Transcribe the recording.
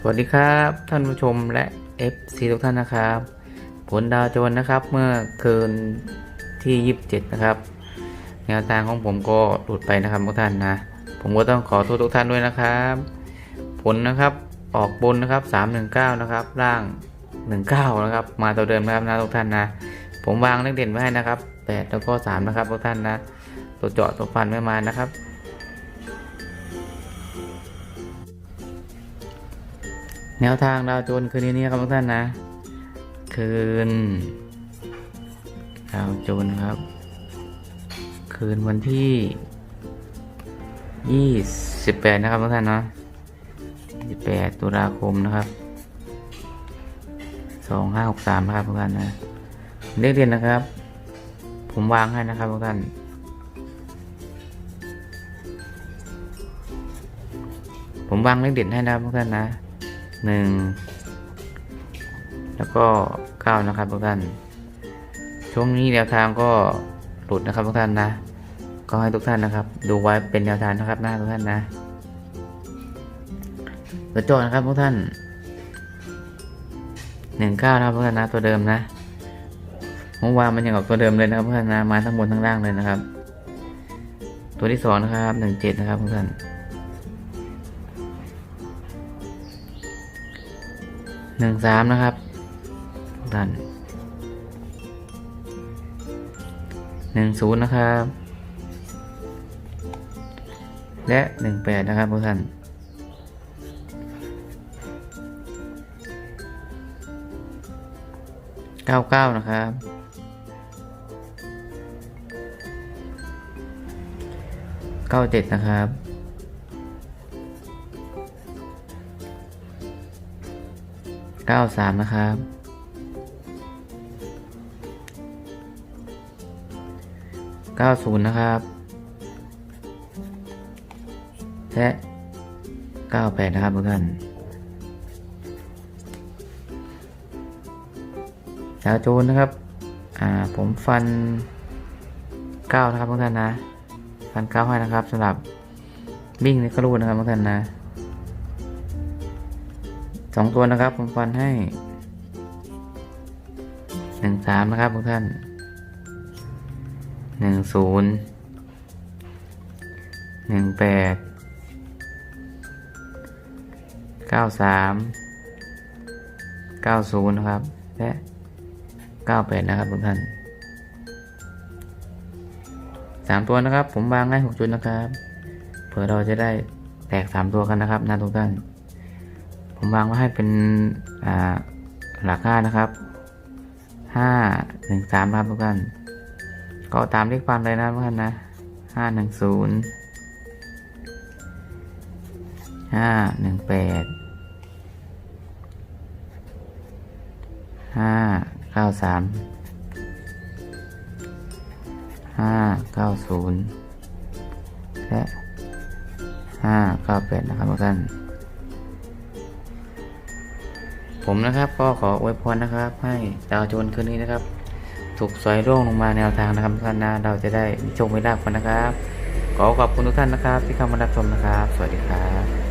สวัสดีครับท่านผู้ชมและ FC ทุกท่านนะครับ ผลดาวโจนนะครับเมื่อคืนที่ 27 นะครับแนวทางของผมก็หลุดไปนะครับทุกท่านนะ ผมก็ต้องขอโทษทุกท่านด้วยนะครับ ผลนะครับออกบนนะครับ 319 นะครับ ล่าง 19 นะครับ มาตัวเดิมนะครับนะทุกท่านนะ ผมวางเลขเด่นไว้ให้นะครับ8แล้วก็ 3 นะครับทุกท่านนะ ตัวเจาะตัวฟันไม่มานะครับ แนวทางดาวโจนคืนนี้ครับทุกท่านนะ คืน ดาวโจนครับ คืนวันที่28นะครับทุกท่านเนาะ28ตุลาคมนะครับ2563นะครับทุกท่านนะเลขเด่นนะครับ ผมวางให้นะครับทุกท่านผมวางเลขเด่นให้นะครับทุกท่านนะ หนึ่งแล้วก็เก้านะครับทุกท่าน ช่วงนี้แนวทางก็หลุดนะครับทุกท่านนะ ก็ให้ทุกท่านนะครับ ดูไว้เป็นแนวทางนะครับหนะทุกท่านนะตัวจทย์นะครับทุกท่านหนึ่งเก้านะครับทุกท่านนะตัวเดิมนะเมื่อวานมันยังกับตัวเดิมเลยนะครับทุกท่านนะมาทั้งบนทั้งล่างเลยนะครับ ตัวที่สองนะครับหนึ่งเจ็ดนะครับทุกท่าน หนึ่งสามนะครับทุกท่านหนึ่งศูนย์นะครับ และหนึ่งแปดนะครับทุกท่านเก้าเก้านะครับเก้าเจ็ดนะครับ เก้าสามนะครับเก้าศูนย์นะครับและเก้าแปดนะครับทุกท่านดาวโจนนะครับ อ่า ผมฟันเก้านะครับทุกท่านนะ ฟันเก้าให้นะครับสำหรับ บิ้งในกระลูกนะครับทุกท่านนะ สองตัวนะครับ ผมฟันให้หนึ่งสามนะครับทุกท่านหนึ่งศูนย์หนึ่งแปดเก้าสามเก้าศูนย์นะครับ และเก้าแปดนะครับทุกท่านสามตัวนะครับ ผมวางให้หกจุดนะครับ เผื่อเราจะได้แตกสามตัวกันนะครับนะทุกท่าน ผมวางไว้ให้เป็นอ่าหลักห้านะครับห้าหนึ่งสามครับทุกท่านก็ตามเลขความเลยนะทุกท่านนะห้าหนึ่งศูนย์ห้าหนึ่งแปดห้าเก้าสามห้าเก้าศูนย์และห้าเก้าแปดนะครับทุกท่าน ผมนะครับก็ขออวยพรนะครับ ให้ดาวโจนคืนนี้นะครับ ถูกสอยร่วงลงมาแนวทางนะครับทุกท่านนะเราจะได้มีโชคมีลาภกันนะครับ ขอขอบคุณทุกท่านนะครับ ที่เข้ามารับชมนะครับ สวัสดีครับ